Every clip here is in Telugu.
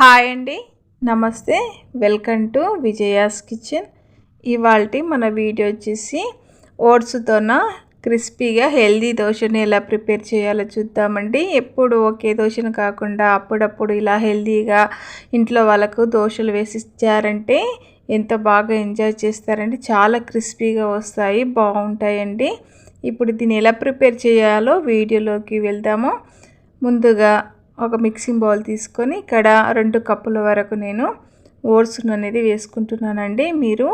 హాయ్ అండి. నమస్తే. వెల్కమ్ టు విజయాస్ కిచెన్. ఇవాళ మన వీడియో వచ్చేసి ఓట్స్తోన క్రిస్పీగా హెల్దీ దోశని ఎలా ప్రిపేర్ చేయాలో చూద్దామండి. ఎప్పుడు ఒకే దోశను కాకుండా అప్పుడప్పుడు ఇలా హెల్దీగా ఇంట్లో వాళ్ళకు దోశలు వేసి ఇచ్చారంటే ఎంత బాగా ఎంజాయ్ చేస్తారండి. చాలా క్రిస్పీగా వస్తాయి బాగుంటాయండి. ఇప్పుడు దీన్ని ఎలా ప్రిపేర్ చేయాలో వీడియోలోకి వెళ్దాము. ముందుగా ఒక మిక్సింగ్ బౌల్ తీసుకొని ఇక్కడ రెండు కప్పుల వరకు నేను ఓట్స్ అనేది వేసుకుంటున్నానండి. మీరు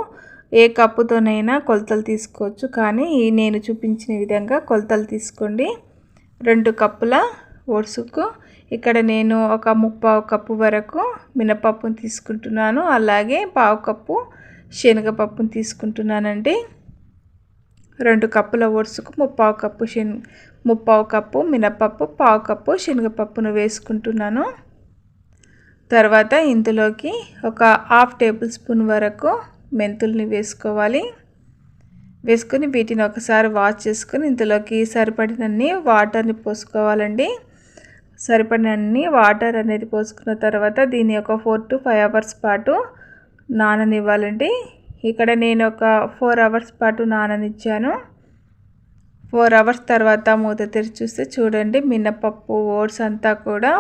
ఏ కప్పుతోనైనా కొలతలు తీసుకోవచ్చు. కానీ నేను చూపించిన విధంగా కొలతలు తీసుకోండి. రెండు కప్పుల ఓట్స్కు ఇక్కడ నేను ఒక ముప్పావు కప్పు వరకు మినపప్పును తీసుకుంటున్నాను. అలాగే పావు కప్పు శనగపప్పును తీసుకుంటున్నానండి. రెండు కప్పుల ఓట్స్కు ముప్పావు కప్పు శన ముప్పావు కప్పు మినపప్పు పావు కప్పు శనగపప్పును వేసుకుంటున్నాను. తర్వాత ఇందులోకి ఒక హాఫ్ టేబుల్ స్పూన్ వరకు మెంతుల్ని వేసుకోవాలి. వేసుకొని వీటిని ఒకసారి వాష్ చేసుకొని ఇందులోకి సరిపడినన్ని వాటర్ని పోసుకోవాలండి. సరిపడినన్ని వాటర్ అనేది పోసుకున్న తర్వాత దీన్ని ఒక ఫోర్ టు ఫైవ్ అవర్స్ పాటు నాననివ్వాలండి. ఇక్కడ నేను ఒక ఫోర్ అవర్స్ పాటు నాననిచ్చాను. ఫోర్ అవర్స్ తర్వాత మూత తెరిచి చూస్తే చూడండి మినపప్పు ఓట్స్ అంతా కూడా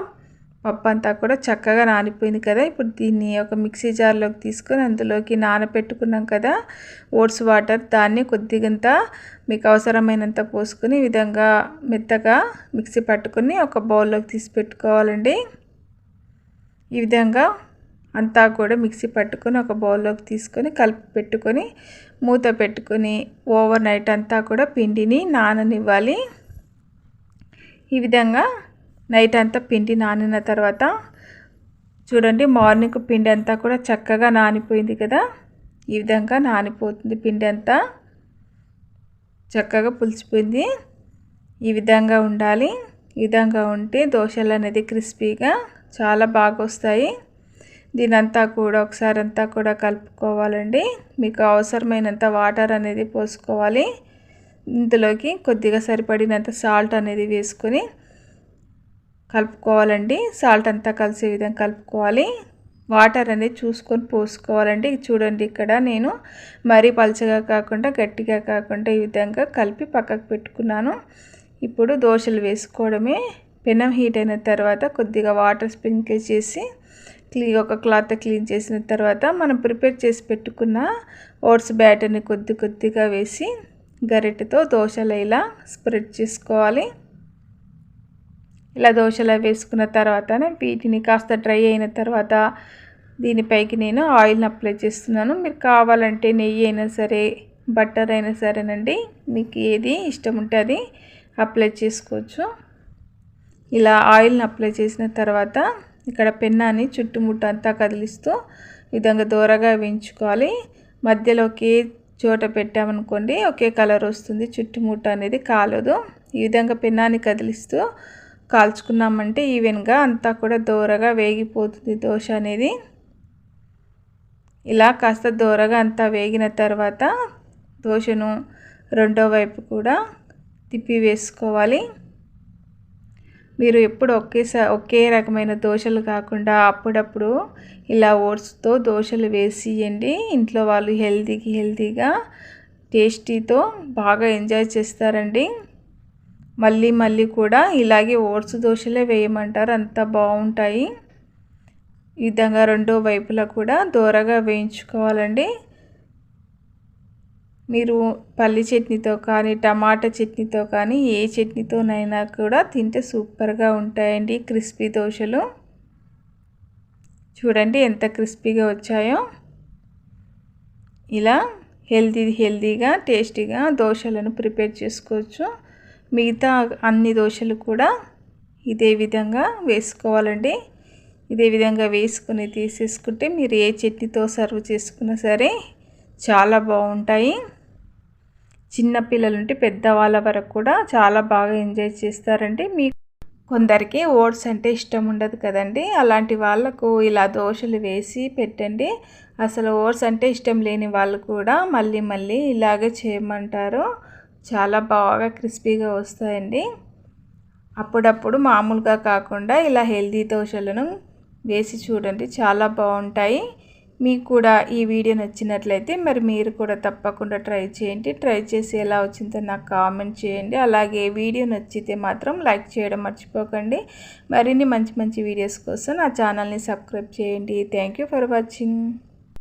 పప్పు అంతా కూడా చక్కగా నానిపోయింది కదా. ఇప్పుడు దీన్ని ఒక మిక్సీ జార్లోకి తీసుకొని అందులోకి నానబెట్టుకున్నాం కదా ఓట్స్ వాటర్ దాన్ని కొద్దిగంత మీకు అవసరమైనంత పోసుకొని ఈ విధంగా మెత్తగా మిక్సీ పట్టుకొని ఒక బౌల్లోకి తీసి పెట్టుకోవాలండి. ఈ విధంగా అంతా కూడా మిక్సీ పట్టుకొని ఒక బౌల్లోకి తీసుకొని కలిపి పెట్టుకొని మూత పెట్టుకొని ఓవర్ నైట్ అంతా కూడా పిండిని నాననివ్వాలి. ఈ విధంగా నైట్ అంతా పిండి నానిన తర్వాత చూడండి మార్నింగ్ పిండి అంతా కూడా చక్కగా నానిపోయింది కదా. ఈ విధంగా నానిపోతుంది పిండి అంతా. చక్కగా పులిచిపోయింది ఈ విధంగా ఉండాలి. ఈ విధంగా ఉంటే దోశలు అనేది క్రిస్పీగా చాలా బాగా వస్తాయి. దీనంతా కూడా ఒకసారి అంతా కూడా కలుపుకోవాలండి. మీకు అవసరమైనంత వాటర్ అనేది పోసుకోవాలి. ఇందులోకి కొద్దిగా సరిపడినంత సాల్ట్ అనేది వేసుకొని కలుపుకోవాలండి. సాల్ట్ అంతా కలిసే విధంగా కలుపుకోవాలి. వాటర్ అనేది చూసుకొని పోసుకోవాలండి. చూడండి ఇక్కడ నేను మరీ పలచగా కాకుండా గట్టిగా కాకుండా ఈ విధంగా కలిపి పక్కకు పెట్టుకున్నాను. ఇప్పుడు దోశలు వేసుకోవడమే. పెనం హీట్ అయిన తర్వాత కొద్దిగా వాటర్ స్ప్రింకిల్ చేసి క్లీ ఒక క్లాత్ క్లీన్ చేసిన తర్వాత మనం ప్రిపేర్ చేసి పెట్టుకున్న ఓట్స్ బ్యాటర్ని కొద్ది కొద్దిగా వేసి గరిటెతో దోశలు ఇలా స్ప్రెడ్ చేసుకోవాలి. ఇలా దోశలు వేసుకున్న తర్వాతనే వీటిని కాస్త డ్రై అయిన తర్వాత దీనిపైకి నేను ఆయిల్ని అప్లై చేస్తున్నాను. మీరు కావాలంటే నెయ్యి అయినా సరే బట్టర్ అయినా సరేనండి మీకు ఏది ఇష్టం ఉంటే అది అప్లై చేసుకోవచ్చు. ఇలా ఆయిల్ని అప్లై చేసిన తర్వాత ఇక్కడ పెన్నాన్ని చుట్టుముట్టు అంతా కదిలిస్తూ విధంగా దూరగా వేయించుకోవాలి. మధ్యలో ఒకే చోట పెట్టామనుకోండి ఒకే కలర్ వస్తుంది. చుట్టుముట్టు అనేది కాలదు. ఈ విధంగా పెన్నాన్ని కదిలిస్తూ కాల్చుకున్నామంటే ఈవెన్గా అంతా కూడా దూరగా వేగిపోతుంది దోశ అనేది. ఇలా కాస్త దూరగా అంతా వేగిన తర్వాత దోశను రెండో వైపు కూడా తిప్పి వేసుకోవాలి. మీరు ఎప్పుడు ఒకేసారి ఒకే రకమైన దోశలు కాకుండా అప్పుడప్పుడు ఇలా ఓట్స్తో దోశలు వేసియండి. ఇంట్లో వాళ్ళు హెల్తీకి హెల్తీగా టేస్టీతో బాగా ఎంజాయ్ చేస్తారండి. మళ్ళీ మళ్ళీ కూడా ఇలాగే ఓట్స్ దోశలే వేయమంటారు. అంత బాగుంటాయి. ఈ విధంగా రెండో వైపులా కూడా దూరగా వేయించుకోవాలండి. మీరు పల్లి చట్నీతో కానీ టమాటా చట్నీతో కానీ ఏ చట్నీతోనైనా కూడా తింటే సూపర్గా ఉంటాయండి క్రిస్పీ దోశలు. చూడండి ఎంత క్రిస్పీగా వచ్చాయో. ఇలా హెల్తీ హెల్తీగా టేస్టీగా దోశలను ప్రిపేర్ చేసుకోవచ్చు. మిగతా అన్ని దోశలు కూడా ఇదే విధంగా వేసుకోవాలండి. ఇదే విధంగా వేసుకుని తీసేసుకుంటే మీరు ఏ చట్నీతో సర్వ్ చేసుకున్నా సరే చాలా బాగుంటాయి. చిన్నపిల్లల నుండి పెద్దవాళ్ళ వరకు కూడా చాలా బాగా ఎంజాయ్ చేస్తారండి. మీ కొందరికి ఓట్స్ అంటే ఇష్టం ఉండదు కదండి. అలాంటి వాళ్ళకు ఇలా దోశలు వేసి పెట్టండి. అసలు ఓట్స్ అంటే ఇష్టం లేని వాళ్ళు కూడా మళ్ళీ మళ్ళీ ఇలాగే చేయమంటారు. చాలా బాగా క్రిస్పీగా వస్తాయండి. అప్పుడప్పుడు మామూలుగా కాకుండా ఇలా హెల్దీ దోశలను వేసి చూడండి. చాలా బాగుంటాయి. మీకు కూడా ఈ వీడియో నచ్చినట్లయితే మరి మీరు కూడా తప్పకుండా ట్రై చేయండి. ట్రై చేసి ఎలా వచ్చిందో నాకు కామెంట్ చేయండి. అలాగే వీడియో నచ్చితే మాత్రం లైక్ చేయడం మర్చిపోకండి. మరిన్ని మంచి మంచి వీడియోస్ కోసం నా ఛానల్ని సబ్స్క్రైబ్ చేయండి. Thank for watching.